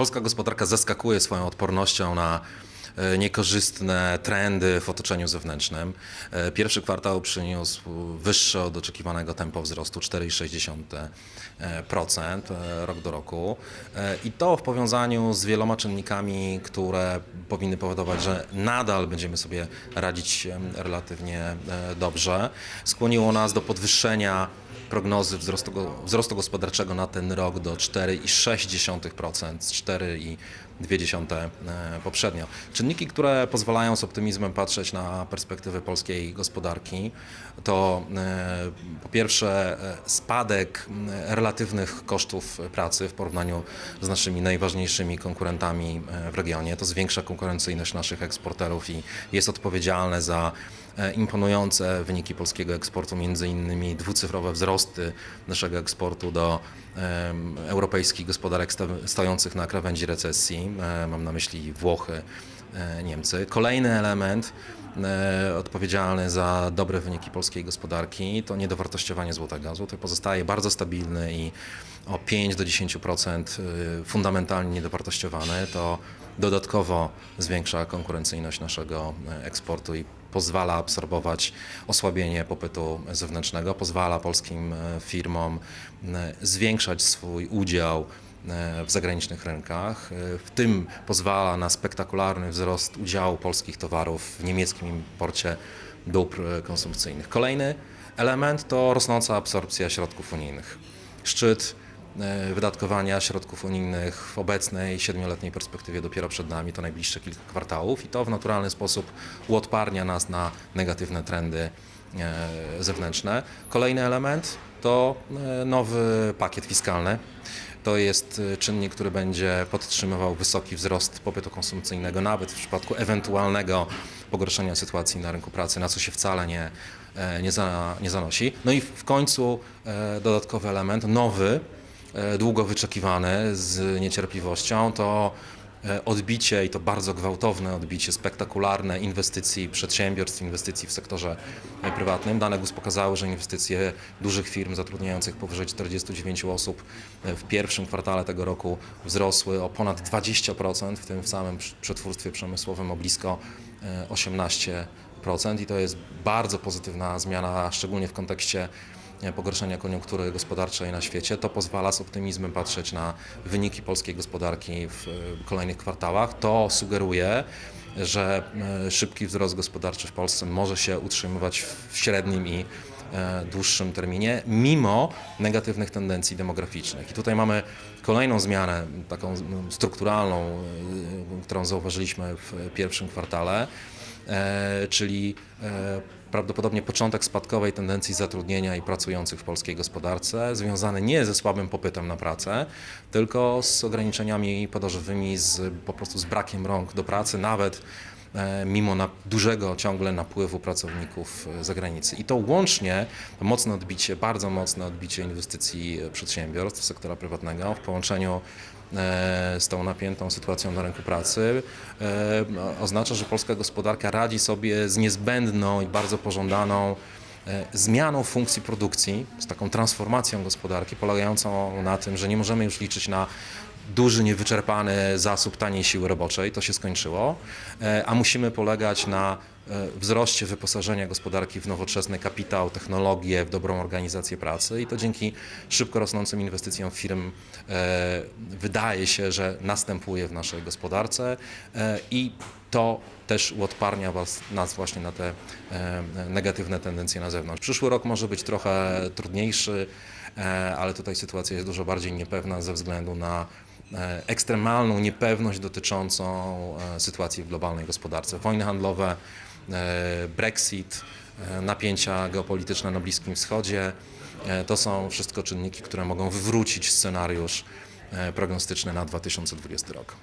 Polska gospodarka zaskakuje swoją odpornością na e, niekorzystne trendy w otoczeniu zewnętrznym. E, Pierwszy kwartał przyniósł wyższe od oczekiwanego tempo wzrostu 4,6% e, rok do roku. I to w powiązaniu z wieloma czynnikami, które powinny powodować, że nadal będziemy sobie radzić relatywnie dobrze, skłoniło nas do podwyższenia prognozy wzrostu, wzrostu gospodarczego na ten rok do 4,6%, 4,5% 0,2 e, poprzednio. Czynniki, które pozwalają z optymizmem patrzeć na perspektywy polskiej gospodarki, to e, po pierwsze e, spadek relatywnych kosztów pracy w porównaniu z naszymi najważniejszymi konkurentami w regionie. To zwiększa konkurencyjność naszych eksporterów i jest odpowiedzialne za imponujące wyniki polskiego eksportu, między innymi dwucyfrowe wzrosty naszego eksportu do europejskich gospodarek stojących na krawędzi recesji. E, Mam na myśli Włochy, e, Niemcy. Kolejny element e, odpowiedzialny za dobre wyniki polskiej gospodarki to niedowartościowanie złotego. Złoty pozostaje bardzo stabilny i o 5 do 10% y, fundamentalnie niedowartościowany. To dodatkowo zwiększa konkurencyjność naszego eksportu i pozwala absorbować osłabienie popytu zewnętrznego, pozwala polskim firmom zwiększać swój udział w zagranicznych rynkach. E, W tym pozwala na spektakularny wzrost udziału polskich towarów w niemieckim imporcie dóbr e, konsumpcyjnych. Kolejny element to rosnąca absorpcja środków unijnych. Szczyt e, wydatkowania środków unijnych w obecnej siedmioletniej perspektywie dopiero przed nami, to najbliższe kilka kwartałów i to w naturalny sposób uodparnia nas na negatywne trendy e, zewnętrzne. Kolejny element to e, nowy pakiet fiskalny. To jest e, czynnik, który będzie podtrzymywał wysoki wzrost popytu konsumpcyjnego, nawet w przypadku ewentualnego pogorszenia sytuacji na rynku pracy, na co się wcale nie, e, nie, za, nie zanosi. No i w końcu e, dodatkowy element, nowy, e, długo wyczekiwany z niecierpliwością, to odbicie i to bardzo gwałtowne odbicie, spektakularne inwestycji przedsiębiorstw, inwestycji w sektorze e, prywatnym. Dane GUS pokazały, że inwestycje dużych firm zatrudniających powyżej 49 osób e, w pierwszym kwartale tego roku wzrosły o ponad 20%, w tym w samym przetwórstwie przemysłowym o blisko e, 18% i to jest bardzo pozytywna zmiana, szczególnie w kontekście e, pogorszenia koniunktury gospodarczej na świecie. To pozwala z optymizmem patrzeć na wyniki polskiej gospodarki w e, kolejnych kwartałach. To sugeruje, że e, szybki wzrost gospodarczy w Polsce może się utrzymywać w średnim i e, dłuższym terminie, mimo negatywnych tendencji demograficznych. I tutaj mamy kolejną zmianę, taką strukturalną, którą zauważyliśmy w pierwszym kwartale, czyli prawdopodobnie początek spadkowej tendencji zatrudnienia i pracujących w polskiej gospodarce, związany nie ze słabym popytem na pracę, tylko z ograniczeniami podażowymi, z, po prostu z brakiem rąk do pracy, nawet mimo na, dużego ciągle napływu pracowników e, z zagranicy. I to łącznie, mocne odbicie, bardzo mocne odbicie inwestycji e, przedsiębiorstw sektora prywatnego w połączeniu e, z tą napiętą sytuacją na rynku pracy e, oznacza, że polska gospodarka radzi sobie z niezbędną i bardzo pożądaną e, zmianą funkcji produkcji, z taką transformacją gospodarki polegającą na tym, że nie możemy już liczyć na duży, niewyczerpany zasób taniej siły roboczej, to się skończyło, e, a musimy polegać na e, wzroście wyposażenia gospodarki w nowoczesny kapitał, technologię, w dobrą organizację pracy. I to dzięki szybko rosnącym inwestycjom firm e, wydaje się, że następuje w naszej gospodarce. I to też uodparnia was, nas właśnie na te negatywne tendencje na zewnątrz. Przyszły rok może być trochę trudniejszy, ale tutaj sytuacja jest dużo bardziej niepewna ze względu na ekstremalną niepewność dotyczącą e, sytuacji w globalnej gospodarce. Wojny handlowe, e, Brexit, e, napięcia geopolityczne na Bliskim Wschodzie. E, To są wszystko czynniki, które mogą wywrócić scenariusz e, prognostyczny na 2020 rok.